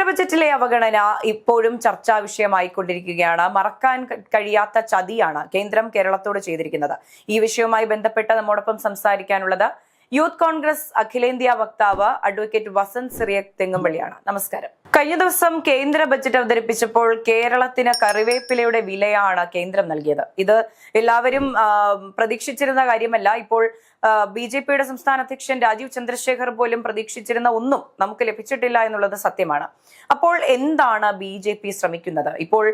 കേന്ദ്ര ബജറ്റിലെ അവഗണന ഇപ്പോഴും ചർച്ചാ വിഷയമായിക്കൊണ്ടിരിക്കുകയാണ്. മറക്കാൻ കഴിയാത്ത ചതിയാണ് കേന്ദ്രം കേരളത്തോട് ചെയ്തിരിക്കുന്നത്. ഈ വിഷയവുമായി ബന്ധപ്പെട്ട് നമ്മോടൊപ്പം സംസാരിക്കാനുള്ളത് യൂത്ത് കോൺഗ്രസ് അഖിലേന്ത്യാ വക്താവ് അഡ്വക്കേറ്റ് വസന്ത് സിറിയ തെങ്ങുംപള്ളിയാണ് നമസ്കാരം. കഴിഞ്ഞ ദിവസം കേന്ദ്ര ബജറ്റ് അവതരിപ്പിച്ചപ്പോൾ കേരളത്തിന് കറിവേപ്പിലയുടെ വിലയാണ് കേന്ദ്രം നൽകിയത്. ഇത് എല്ലാവരും പ്രതീക്ഷിച്ചിരുന്ന കാര്യമല്ല. ഇപ്പോൾ ബി ജെ പിയുടെ സംസ്ഥാന അധ്യക്ഷൻ രാജീവ് ചന്ദ്രശേഖർ പോലും പ്രതീക്ഷിച്ചിരുന്ന ഒന്നും നമുക്ക് ലഭിച്ചിട്ടില്ല എന്നുള്ളത് സത്യമാണ്. അപ്പോൾ എന്താണ് ബി ജെ പി ശ്രമിക്കുന്നത്? ഇപ്പോൾ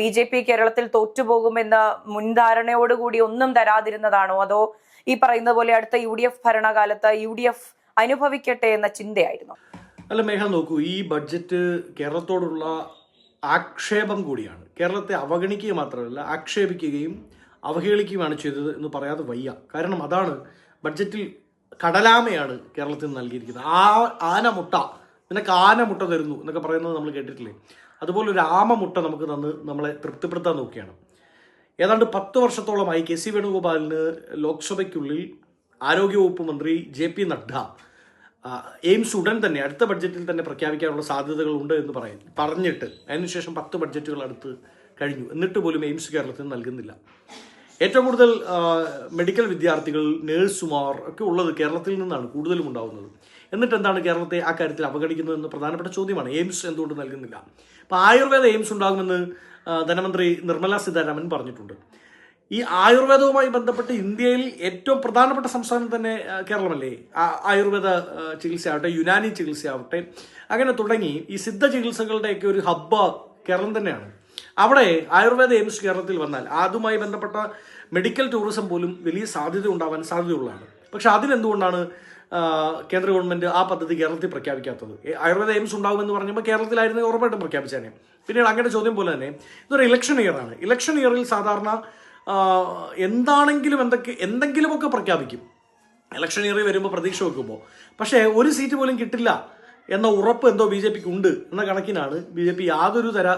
ബി ജെ പി കേരളത്തിൽ തോറ്റുപോകുമെന്ന മുൻധാരണയോടുകൂടി ഒന്നും തരാതിരുന്നതാണോ? അതോ ഈ പറയുന്ന പോലെ അടുത്ത യു ഡി എഫ് ഭരണകാലത്ത് യു ഡി എഫ് അനുഭവിക്കട്ടെ എന്ന ചിന്തയായിരുന്നു. അല്ല മേഘ നോക്കൂ ഈ ബഡ്ജറ്റ് കേരളത്തോടുള്ള ആക്ഷേപം കൂടിയാണ്. കേരളത്തെ അവഗണിക്കുക മാത്രമല്ല ആക്ഷേപിക്കുകയും അവഹേളിക്കുകയുമാണ് ചെയ്തത് എന്ന് പറയാതെ വയ്യ. കാരണം അതാണ് ബഡ്ജറ്റിൽ കടലാമയാണ് കേരളത്തിന് നൽകിയിരിക്കുന്നത്. ആ ആനമുട്ട നിനക്ക് ആനമുട്ട തരുന്നു എന്നൊക്കെ പറയുന്നത് നമ്മൾ കേട്ടിട്ടില്ലേ? അതുപോലെ ഒരു ആമമുട്ട നമുക്ക് തന്ന് നമ്മളെ തൃപ്തിപ്പെടുത്താൻ നോക്കിയാണ് ഏതാണ്ട് പത്ത് വർഷത്തോളമായി കെ സി വേണുഗോപാലിന് ലോക്സഭയ്ക്കുള്ളിൽ ആരോഗ്യവകുപ്പ് മന്ത്രി ജെ പി നഡ്ഡ എയിംസ് ഉടൻ തന്നെ അടുത്ത ബഡ്ജറ്റിൽ തന്നെ പ്രഖ്യാപിക്കാനുള്ള സാധ്യതകളുണ്ട് എന്ന് പറയും പറഞ്ഞിട്ട് അതിനുശേഷം പത്ത് ബഡ്ജറ്റുകൾ അടുത്ത് കഴിഞ്ഞു. എന്നിട്ട് പോലും എയിംസ് കേരളത്തിന് നൽകുന്നില്ല. ഏറ്റവും കൂടുതൽ മെഡിക്കൽ വിദ്യാർത്ഥികൾ നേഴ്സുമാർ ഒക്കെ ഉള്ളത് കേരളത്തിൽ നിന്നാണ് കൂടുതലും ഉണ്ടാവുന്നത്. എന്നിട്ട് എന്താണ് കേരളത്തെ ആ കാര്യത്തിൽ അവഗണിക്കുന്നതെന്ന് പ്രധാനപ്പെട്ട ചോദ്യമാണ്. എയിംസ് എന്തുകൊണ്ട് നൽകുന്നില്ല? അപ്പോൾ ആയുർവേദ എയിംസ് ഉണ്ടാകുമെന്ന് ധനമന്ത്രി നിർമ്മല സീതാരാമൻ പറഞ്ഞിട്ടുണ്ട്. ഈ ആയുർവേദവുമായി ബന്ധപ്പെട്ട് ഇന്ത്യയിൽ ഏറ്റവും പ്രധാനപ്പെട്ട സംസ്ഥാനം തന്നെ കേരളമല്ലേ? ആയുർവേദ ചികിത്സയാവട്ടെ യുനാനി ചികിത്സയാവട്ടെ അങ്ങനെ തുടങ്ങി ഈ സിദ്ധ ചികിത്സകളുടെയൊക്കെ ഒരു ഹബ്ബ് കേരളം തന്നെയാണ്. അവിടെ ആയുർവേദ എയിംസ് കേരളത്തിൽ വന്നാൽ അതുമായി ബന്ധപ്പെട്ട മെഡിക്കൽ ടൂറിസം പോലും വലിയ സാധ്യത ഉണ്ടാവാൻ സാധ്യതയുള്ളതാണ്. പക്ഷെ അതിനെന്തുകൊണ്ടാണ് കേന്ദ്ര ഗവൺമെന്റ് ആ പദ്ധതി കേരളത്തിൽ പ്രഖ്യാപിക്കാത്തത്. ആയുർവേദ എയിംസ് ഉണ്ടാകുമെന്ന് പറഞ്ഞപ്പോൾ കേരളത്തിലായിരുന്നു ഉറപ്പായിട്ടും പ്രഖ്യാപിച്ചേനെ. പിന്നീട് അങ്ങനെ ചോദ്യം പോലെ തന്നെ ഇതൊരു ഇലക്ഷൻ ഇയറാണ് ഇലക്ഷൻ ഇയറിൽ സാധാരണ എന്താണെങ്കിലും എന്തൊക്കെ എന്തെങ്കിലുമൊക്കെ പ്രഖ്യാപിക്കും. ഇലക്ഷൻ ഇയറിൽ വരുമ്പോൾ പ്രതീക്ഷ വെക്കുമ്പോൾ പക്ഷേ ഒരു സീറ്റ് പോലും കിട്ടില്ല എന്ന ഉറപ്പ് എന്തോ ബി ജെ പിക്ക് ഉണ്ട് എന്ന കണക്കിനാണ് ബി ജെ പി യാതൊരു തര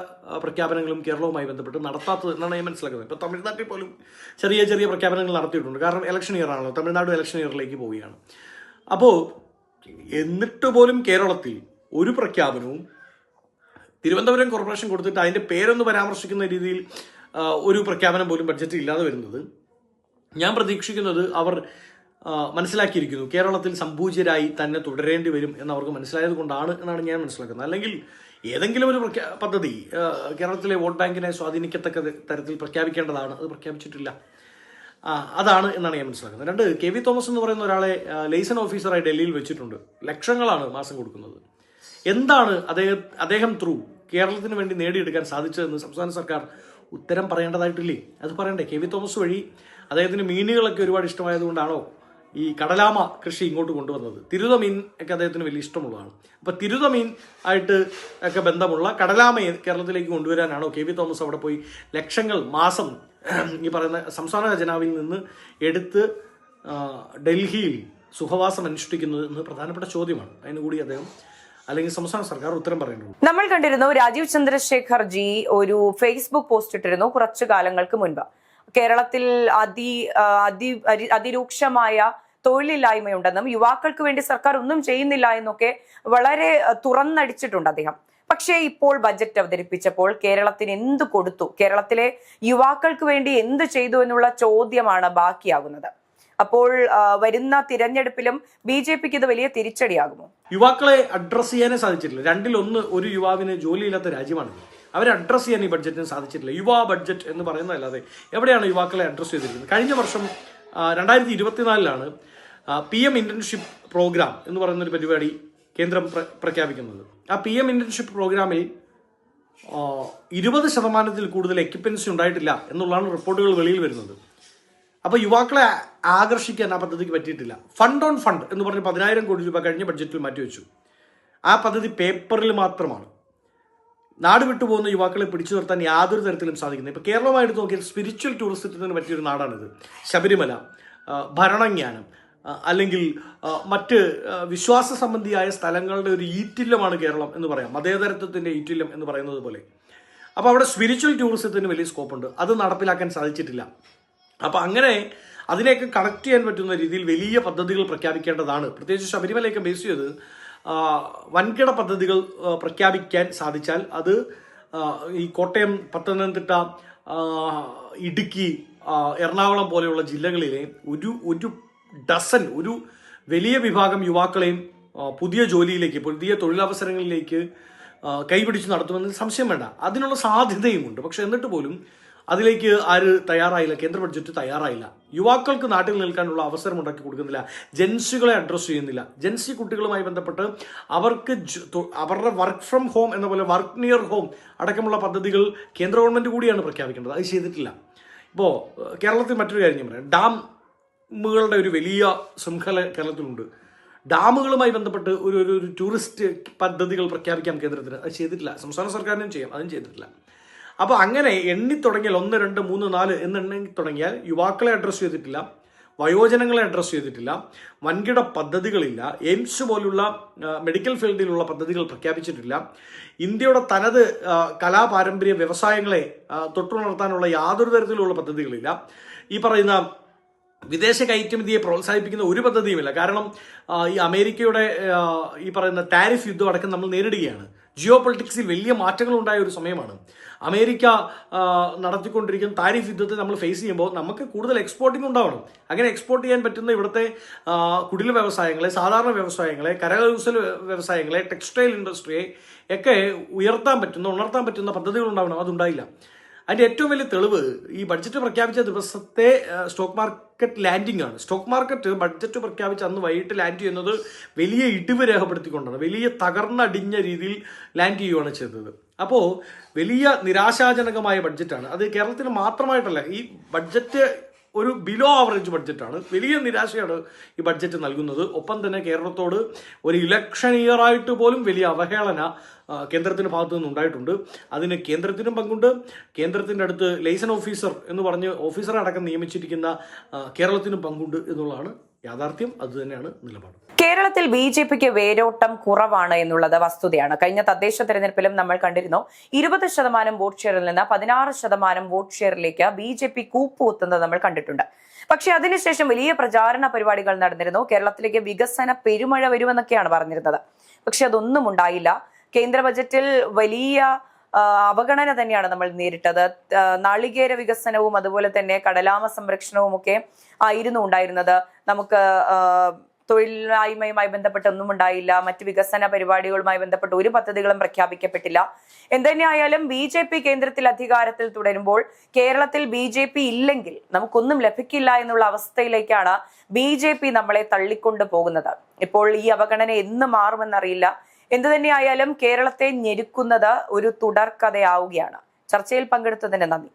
പ്രഖ്യാപനങ്ങളും കേരളവുമായി ബന്ധപ്പെട്ട് നടത്താത്തത് എന്നാണ് ഞാൻ മനസ്സിലാക്കുന്നത്. ഇപ്പോൾ തമിഴ്നാട്ടിൽ പോലും ചെറിയ ചെറിയ പ്രഖ്യാപനങ്ങൾ നടത്തിയിട്ടുണ്ട്. കാരണം ഇലക്ഷൻ ഇയർ ആണല്ലോ. തമിഴ്നാട് ഇലക്ഷൻ ഇയറിലേക്ക് പോവുകയാണ്. അപ്പോൾ എന്നിട്ട് പോലും കേരളത്തിൽ ഒരു പ്രഖ്യാപനവും തിരുവനന്തപുരം കോർപ്പറേഷൻ കൊടുത്തിട്ട് അതിന്റെ പേരൊന്ന് പരാമർശിക്കുന്ന രീതിയിൽ ഒരു പ്രഖ്യാപനം പോലും ബഡ്ജറ്റിൽ ഇല്ലാതെ വരുന്നത്. ഞാൻ പ്രതീക്ഷിക്കുന്നത് അവർ മനസ്സിലാക്കിയിരിക്കുന്നു. കേരളത്തിൽ സംപൂജ്യരായി തന്നെ തുടരേണ്ടി വരും എന്ന് അവർക്ക് മനസ്സിലായത് കൊണ്ടാണ് എന്നാണ് ഞാൻ മനസ്സിലാക്കുന്നത്. അല്ലെങ്കിൽ ഏതെങ്കിലും ഒരു പദ്ധതി കേരളത്തിലെ വോട്ട് ബാങ്കിനെ സ്വാധീനിക്കത്തക്ക തരത്തിൽ പ്രഖ്യാപിക്കേണ്ടതാണ്. അത് പ്രഖ്യാപിച്ചിട്ടില്ല. അതാണ് എന്നാണ് ഞാൻ മനസ്സിലാക്കുന്നത്. രണ്ട് കെ വി തോമസ് എന്ന് പറയുന്ന ഒരാളെ ലൈസൺ ഓഫീസറായി ഡൽഹിയിൽ വെച്ചിട്ടുണ്ട്. ലക്ഷങ്ങളാണ് മാസം കൊടുക്കുന്നത്. എന്താണ് അദ്ദേഹം അദ്ദേഹം ത്രൂ കേരളത്തിന് വേണ്ടി നേടിയെടുക്കാൻ സാധിച്ചതെന്ന് സംസ്ഥാന സർക്കാർ ഉത്തരം പറയേണ്ടതായിട്ടില്ലേ? അത് പറയണ്ടേ? കെ വി തോമസ് വഴി അദ്ദേഹത്തിന് മീനുകളൊക്കെ ഒരുപാട് ഇഷ്ടമായതുകൊണ്ടാണോ ഈ കടലാമ കൃഷി ഇങ്ങോട്ട് കൊണ്ടുവന്നത്? തിരുത മീൻ ഒക്കെ അദ്ദേഹത്തിന് വലിയ ഇഷ്ടമുള്ളതാണ്. അപ്പോൾ തിരുത മീൻ ആയിട്ട് ഒക്കെ ബന്ധമുള്ള കടലാമയെ കേരളത്തിലേക്ക് കൊണ്ടുവരാനാണോ കെ വി തോമസ് അവിടെ പോയി ലക്ഷങ്ങൾ മാസം ഈ പറയുന്ന സംസ്ഥാന ഖജനാവിൽ നിന്ന് എടുത്ത് ഡൽഹിയിൽ സുഖവാസം അനുഷ്ഠിക്കുന്നത് എന്ന് പ്രധാനപ്പെട്ട ചോദ്യമാണ്. അതിനുകൂടി അദ്ദേഹം അല്ലെങ്കിൽ സംസ്ഥാന സർക്കാർ ഉത്തരം പറയുന്നു നമ്മൾ കണ്ടിരുന്നു രാജീവ് ചന്ദ്രശേഖർ ജി ഒരു ഫേസ്ബുക്ക് പോസ്റ്റ് ഇട്ടിരുന്നു കുറച്ചു കാലങ്ങൾക്ക് മുൻപ്. കേരളത്തിൽ അതി അതി അതിരൂക്ഷമായ തൊഴിലില്ലായ്മയുണ്ടെന്നും യുവാക്കൾക്ക് വേണ്ടി സർക്കാർ ഒന്നും ചെയ്യുന്നില്ല എന്നൊക്കെ വളരെ തുറന്നടിച്ചിട്ടുണ്ട് അദ്ദേഹം. പക്ഷേ ഇപ്പോൾ ബജറ്റ് അവതരിപ്പിച്ചപ്പോൾ കേരളത്തിന് എന്ത് കൊടുത്തു? കേരളത്തിലെ യുവാക്കൾക്ക് വേണ്ടി എന്ത് ചെയ്തു എന്നുള്ള ചോദ്യമാണ് ബാക്കിയാകുന്നത്. അപ്പോൾ വരുന്ന തിരഞ്ഞെടുപ്പിലും ബി ജെ പിക്ക് ഇത് വലിയ തിരിച്ചടിയാകുമോ? യുവാക്കളെ അഡ്രസ് ചെയ്യാനേ സാധിച്ചിട്ടില്ല. രണ്ടിൽ ഒന്ന് ഒരു യുവാവിന് ജോലിയില്ലാത്ത രാജ്യമാണ്. അവരെ അഡ്രസ്സ് ചെയ്യാൻ ഈ ബഡ്ജറ്റിന് സാധിച്ചിട്ടില്ല. യുവാ ബഡ്ജറ്റ് എന്ന് പറയുന്നതല്ലാതെ എവിടെയാണ് യുവാക്കളെ അഡ്രസ്സ് ചെയ്തിരിക്കുന്നത്? കഴിഞ്ഞ വർഷം രണ്ടായിരത്തി ഇരുപത്തിനാലിലാണ് പി എം ഇന്റേൺഷിപ്പ് പ്രോഗ്രാം എന്ന് പറയുന്ന ഒരു പരിപാടി കേന്ദ്രം പ്ര- പ്രഖ്യാപിക്കുന്നത്. ആ പി എം ഇന്റേൺഷിപ്പ് പ്രോഗ്രാമിൽ ഇരുപത് ശതമാനത്തിൽ കൂടുതൽ എക്യുപ്പൻസി ഉണ്ടായിട്ടില്ല എന്നുള്ളതാണ് റിപ്പോർട്ടുകൾ വെളിയിൽ വരുന്നത്. അപ്പോൾ യുവാക്കളെ ആകർഷിക്കാൻ ആ പദ്ധതിക്ക് പറ്റിയിട്ടില്ല. ഫണ്ട് ഓൺ ഫണ്ട് എന്ന് പറഞ്ഞ് പതിനായിരം കോടി രൂപ കഴിഞ്ഞ ബഡ്ജറ്റിൽ മാറ്റിവെച്ചു. ആ പദ്ധതി പേപ്പറിൽ മാത്രമാണ്. നാട് വിട്ടുപോകുന്ന യുവാക്കളെ പിടിച്ചു നിർത്താൻ യാതൊരു തരത്തിലും സാധിക്കുന്നത് ഇപ്പോൾ കേരളമായിട്ട് നോക്കിയാൽ സ്പിരിച്വൽ ടൂറിസത്തിന് പറ്റിയൊരു നാടാണിത്. ശബരിമല ഭരണജ്ഞാനം അല്ലെങ്കിൽ മറ്റ് വിശ്വാസ സംബന്ധിയായ സ്ഥലങ്ങളുടെ ഒരു ഈറ്റില്ലമാണ് കേരളം എന്ന് പറയാം. മതേതരത്വത്തിന്റെ ഈറ്റില്ലം എന്ന് പറയുന്നത് പോലെ. അപ്പോൾ അവിടെ സ്പിരിച്വൽ ടൂറിസത്തിന് വലിയ സ്കോപ്പുണ്ട് അത് നടപ്പിലാക്കാൻ സാധിച്ചിട്ടില്ല. അപ്പോൾ അങ്ങനെ അതിനെയൊക്കെ കണക്ട് ചെയ്യാൻ പറ്റുന്ന രീതിയിൽ വലിയ പദ്ധതികൾ പ്രഖ്യാപിക്കേണ്ടതാണ്. പ്രത്യേകിച്ച് ശബരിമലയൊക്കെ ബേസ് ചെയ്ത് വൻകിട പദ്ധതികൾ പ്രഖ്യാപിക്കാൻ സാധിച്ചാൽ അത് ഈ കോട്ടയം പത്തനംതിട്ട ഇടുക്കി എറണാകുളം പോലെയുള്ള ജില്ലകളിലെ ഒരു ഒരു ഡസൻ ഒരു വലിയ വിഭാഗം യുവാക്കളെയും പുതിയ ജോലിയിലേക്ക് പുതിയ തൊഴിലവസരങ്ങളിലേക്ക് കൈപിടിച്ച് നടത്തുമെന്ന് സംശയം വേണ്ട. അതിനുള്ള സാധ്യതയുമുണ്ട്. പക്ഷെ എന്നിട്ട് പോലും അതിലേക്ക് ആര് തയ്യാറായില്ല കേന്ദ്ര ബഡ്ജറ്റ് തയ്യാറായില്ല. യുവാക്കൾക്ക് നാട്ടിൽ നിൽക്കാനുള്ള അവസരം ഉണ്ടാക്കി കൊടുക്കുന്നില്ല. ജെൻസികളെ അഡ്രസ്സ് ചെയ്യുന്നില്ല. ജെൻസി കുട്ടികളുമായി ബന്ധപ്പെട്ട് അവർക്ക് അവരുടെ വർക്ക് ഫ്രം ഹോം എന്ന പോലെ വർക്ക് നിയർ ഹോം അടക്കമുള്ള പദ്ധതികൾ കേന്ദ്ര ഗവൺമെന്റ് കൂടിയാണ് പ്രഖ്യാപിക്കേണ്ടത്. അത് ചെയ്തിട്ടില്ല. ഇപ്പോൾ കേരളത്തിൽ മറ്റൊരു കാര്യം ഞാൻ പറയാം. ഡാമുകളുടെ ഒരു വലിയ ശൃംഖല കേരളത്തിലുണ്ട്. ഡാമുകളുമായി ബന്ധപ്പെട്ട് ഒരു ഒരു ഒരു ടൂറിസ്റ്റ് പദ്ധതികൾ പ്രഖ്യാപിക്കാൻ കേന്ദ്രത്തിന് അത് ചെയ്തിട്ടില്ല. സംസ്ഥാന സർക്കാരിനും ചെയ്യാം അതും ചെയ്തിട്ടില്ല. അപ്പോൾ അങ്ങനെ എണ്ണി തുടങ്ങിയാൽ ഒന്ന് രണ്ട് മൂന്ന് നാല് എന്നെണ്ണി തുടങ്ങിയാൽ യുവാക്കളെ അഡ്രസ്സ് ചെയ്തിട്ടില്ല വയോജനങ്ങളെ അഡ്രസ്സ് ചെയ്തിട്ടില്ല വൻകിട പദ്ധതികളില്ല എയിംസ് പോലുള്ള മെഡിക്കൽ ഫീൽഡിലുള്ള പദ്ധതികൾ പ്രഖ്യാപിച്ചിട്ടില്ല. ഇന്ത്യയുടെ തനത് കലാപാരമ്പര്യ വ്യവസായങ്ങളെ തൊട്ടുണർത്താനുള്ള യാതൊരു തരത്തിലുള്ള പദ്ധതികളില്ല. ഈ പറയുന്ന വിദേശ കയറ്റുമതിയെ പ്രോത്സാഹിപ്പിക്കുന്ന ഒരു പദ്ധതിയുമില്ല. കാരണം ഈ അമേരിക്കയുടെ ഈ പറയുന്ന താരിഫ് യുദ്ധം അടക്കം നമ്മൾ നേരിടുകയാണ്. ജിയോ പൊളിറ്റിക്സിൽ വലിയ മാറ്റങ്ങൾ ഉണ്ടായ ഒരു സമയമാണ്. അമേരിക്ക നടത്തിക്കൊണ്ടിരിക്കുന്ന താരിഫ് യുദ്ധത്തെ നമ്മൾ ഫേസ് ചെയ്യുമ്പോൾ നമുക്ക് കൂടുതൽ എക്സ്പോർട്ടിംഗ് ഉണ്ടാവണം. അങ്ങനെ എക്സ്പോർട്ട് ചെയ്യാൻ പറ്റുന്ന ഇവിടുത്തെ കുടിൽ വ്യവസായങ്ങളെ സാധാരണ വ്യവസായങ്ങളെ കരകൗശല വ്യവസായങ്ങളെ ടെക്സ്റ്റൈൽ ഇൻഡസ്ട്രിയെ ഒക്കെ ഉയർത്താൻ പറ്റുന്ന ഉണർത്താൻ പറ്റുന്ന പദ്ധതികൾ ഉണ്ടാവണം അതുണ്ടായില്ല. അതിന്റെ ഏറ്റവും വലിയ തെളിവ് ഈ ബഡ്ജറ്റ് പ്രഖ്യാപിച്ച ദിവസത്തെ സ്റ്റോക്ക് മാർക്കറ്റ് ലാൻഡിംഗ് ആണ്. സ്റ്റോക്ക് മാർക്കറ്റ് ബഡ്ജറ്റ് പ്രഖ്യാപിച്ച് അന്ന് വൈകിട്ട് ലാൻഡ് ചെയ്യുന്നത് വലിയ ഇടിവ് രേഖപ്പെടുത്തിക്കൊണ്ടാണ്. വലിയ തകർന്നടിഞ്ഞ രീതിയിൽ ലാൻഡ് ചെയ്യുകയാണ് ചെയ്തത്. അപ്പോൾ വലിയ നിരാശാജനകമായ ബഡ്ജറ്റാണ് അത് കേരളത്തിന് മാത്രമായിട്ടല്ല ഈ ബഡ്ജറ്റ് ഒരു ബിലോ ആവറേജ് ബഡ്ജറ്റാണ് വലിയ നിരാശയാണ് ഈ ബഡ്ജറ്റ് നൽകുന്നത്. ഒപ്പം തന്നെ കേരളത്തോട് ഒരു ഇലക്ഷൻ ഇയർ ആയിട്ട് പോലും വലിയ അവഹേളന ആ, കേന്ദ്രത്തിന്റെ ഭാഗത്തു നിന്ന് ഉണ്ടായിട്ടുണ്ട്. അതിന് കേന്ദ്രത്തിനും പങ്കുണ്ട്. കേന്ദ്രത്തിന്റെ അടുത്ത് ലൈസൺ ഓഫീസർ എന്ന് പറഞ്ഞ് ഓഫീസറെ അടക്കം നിയമിച്ചിരിക്കുന്ന കേരളത്തിനും പങ്കുണ്ട് എന്നുള്ളതാണ് യാഥാർത്ഥ്യം. അതുതന്നെയാണ് നിലപാട്. കേരളത്തിൽ ബി ജെ പിക്ക് വേരോട്ടം കുറവാണ് എന്നുള്ളത് വസ്തുതയാണ്. കഴിഞ്ഞ തദ്ദേശ തെരഞ്ഞെടുപ്പിലും നമ്മൾ കണ്ടിരുന്നു ഇരുപത് ശതമാനം വോട്ട് ഷെയറിൽ നിന്ന് പതിനാറ് ശതമാനം വോട്ട് ഷെയറിലേക്ക് ബി ജെ പി കൂപ്പുകുത്തുന്നത് നമ്മൾ കണ്ടിട്ടുണ്ട്. പക്ഷേ അതിനുശേഷം വലിയ പ്രചാരണ പരിപാടികൾ നടന്നിരുന്നു. കേരളത്തിലേക്ക് വികസന പെരുമഴ വരുമെന്നൊക്കെയാണ് പറഞ്ഞിരുന്നത്. പക്ഷെ അതൊന്നും ഉണ്ടായില്ല. കേന്ദ്ര ബജറ്റിൽ വലിയ അവഗണന തന്നെയാണ് നമ്മൾ നേരിട്ടത്. നാളികേര വികസനവും അതുപോലെ തന്നെ കടലാമ സംരക്ഷണവും ഒക്കെ ആയിരുന്നു ഉണ്ടായിരുന്നത്. നമുക്ക് തൊഴിലില്ലായ്മയുമായി ബന്ധപ്പെട്ട് ഒന്നും ഉണ്ടായില്ല. മറ്റ് വികസന പരിപാടികളുമായി ബന്ധപ്പെട്ട് ഒരു പദ്ധതികളും പ്രഖ്യാപിക്കപ്പെട്ടില്ല. എന്തുതന്നെയായാലും ബി ജെ പി കേന്ദ്രത്തിൽ അധികാരത്തിൽ തുടരുമ്പോൾ കേരളത്തിൽ ബി ജെ പി ഇല്ലെങ്കിൽ നമുക്കൊന്നും ലഭിക്കില്ല എന്നുള്ള അവസ്ഥയിലേക്കാണ് ബി ജെ പി നമ്മളെ തള്ളിക്കൊണ്ടു പോകുന്നത്. ഇപ്പോൾ ഈ അവഗണന എന്ന് മാറുമെന്നറിയില്ല. എന്തു തന്നെയായാലും കേരളത്തെ ഞെരുക്കുന്നത് ഒരു തുടർക്കഥയാവുകയാണ്. ചർച്ചയിൽ പങ്കെടുത്തതിന് നന്ദി.